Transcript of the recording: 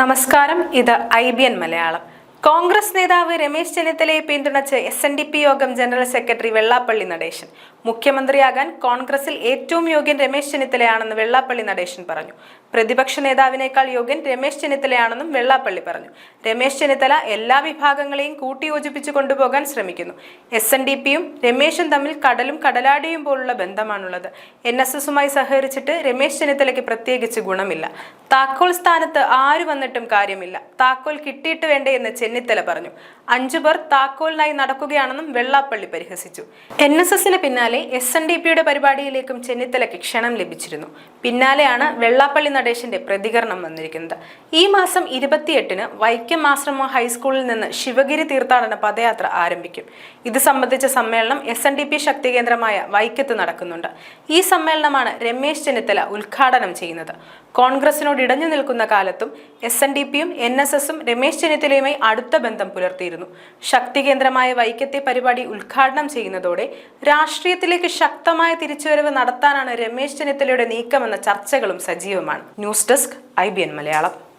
നമസ്കാരം. ഇത് I B N Malayalam. Congress നേതാവ് രമേശ് ചെന്നിത്തലയെ പിന്തുണച്ച് S N D P Yogam general secretary Vellappally Natesan. മുഖ്യമന്ത്രിയാകാൻ കോൺഗ്രസിൽ ഏറ്റവും യോഗ്യൻ രമേശ് ചെന്നിത്തലയാണെന്ന് വെള്ളാപ്പള്ളി നടേശൻ പറഞ്ഞു. പ്രതിപക്ഷ നേതാവിനേക്കാൾ യോഗ്യൻ രമേശ് ചെന്നിത്തലയാണെന്നും വെള്ളാപ്പള്ളി പറഞ്ഞു. രമേശ് ചെന്നിത്തല എല്ലാ വിഭാഗങ്ങളെയും കൂട്ടിയോജിപ്പിച്ചു കൊണ്ടുപോകാൻ ശ്രമിക്കുന്നു. എസ് എൻ ഡി പിയും രമേശും തമ്മിൽ കടലും കടലാടിയും പോലുള്ള ബന്ധമാണുള്ളത്. എൻ എസ് എസുമായി സഹകരിച്ചിട്ട് രമേശ് ചെന്നിത്തലയ്ക്ക് പ്രത്യേകിച്ച് ഗുണമില്ല. താക്കോൽ സ്ഥാനത്ത് ആര് വന്നിട്ടും കാര്യമില്ല. താക്കോൽ കിട്ടിയിട്ട് വേണ്ടേ എന്ന് ചെന്നിത്തല പറഞ്ഞു. അഞ്ചു പേർ താക്കോലിനായി നടക്കുകയാണെന്നും വെള്ളാപ്പള്ളി പരിഹസിച്ചു. എൻ എസ് എസിന് പിന്നാലെ എസ് എൻ ഡി പിയുടെ പരിപാടിയിലേക്കും ചെന്നിത്തലയ്ക്ക് ക്ഷണം ലഭിച്ചിരുന്നു. പിന്നാലെയാണ് വെള്ളാപ്പള്ളി നടേശന്റെ പ്രതികരണം വന്നിരിക്കുന്നത്. ഈ മാസം ഇരുപത്തിയെട്ടിന് വൈക്കം ആശ്രമ ഹൈസ്കൂളിൽ നിന്ന് ശിവഗിരി തീർത്ഥാടന പദയാത്ര ആരംഭിക്കും. ഇത് സംബന്ധിച്ച സമ്മേളനം എസ് എൻ ഡി പി ശക്തി കേന്ദ്രമായ വൈക്കത്ത് നടക്കുന്നുണ്ട്. ഈ സമ്മേളനമാണ് രമേശ് ചെന്നിത്തല ഉദ്ഘാടനം ചെയ്യുന്നത്. കോൺഗ്രസിനോട് ഇടഞ്ഞു നിൽക്കുന്ന കാലത്തും എസ് എൻ ഡി പിയും എൻ എസ് എസും രമേശ് ചെന്നിത്തലയുമായി അടുത്ത ബന്ധം പുലർത്തിയിരുന്നു. ശക്തി കേന്ദ്രമായ വൈക്കത്തെ പരിപാടി ഉദ്ഘാടനം ചെയ്യുന്നതോടെ രാഷ്ട്രീയത്തിലേക്ക് ശക്തമായ തിരിച്ചുവരവ് നടത്താനാണ് രമേശ് ചെന്നിത്തലയുടെ നീക്കമെന്ന ചർച്ചകളും സജീവമാണ്. News desk I Malayalam.